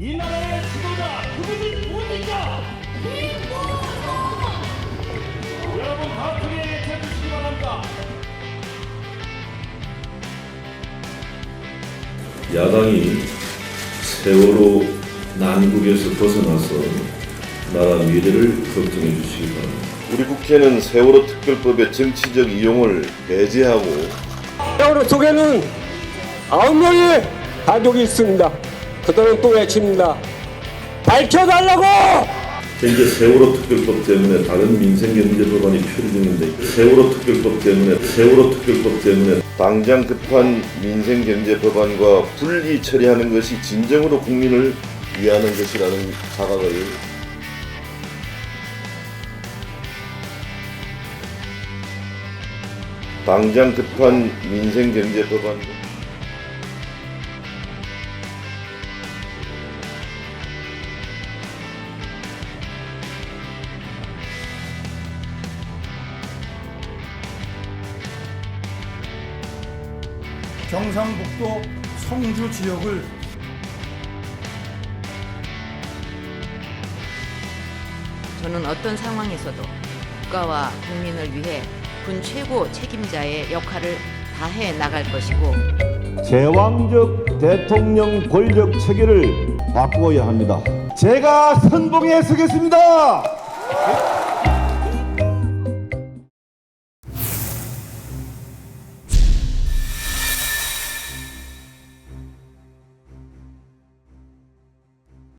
이 나라의 지도자 그분이 누굽니까? 여러분 다 크게 외쳐주시기 바랍니다. 야당이 세월호 난국에서 벗어나서 나라 미래를 걱정해 주시기 바랍니다. 우리 국회는 세월호 특별법의 정치적 이용을 배제하고 세월호 속에는 아홉 명의 가족이 있습니다. 그들은 또 외칩니다. 밝혀달라고! 현재 세월호 특별법 때문에 다른 민생경제 법안이 표류 중인데 세월호 특별법 때문에 세월호 특별법 때문에 당장 급한 민생경제 법안과 분리 처리하는 것이 진정으로 국민을 위하는 것이라는 자각을 당장 급한 민생경제 법안 경상북도 성주 지역을 저는 어떤 상황에서도 국가와 국민을 위해 군 최고 책임자의 역할을 다해 나갈 것이고 제왕적 대통령 권력 체계를 바꾸어야 합니다. 제가 선봉에 서겠습니다.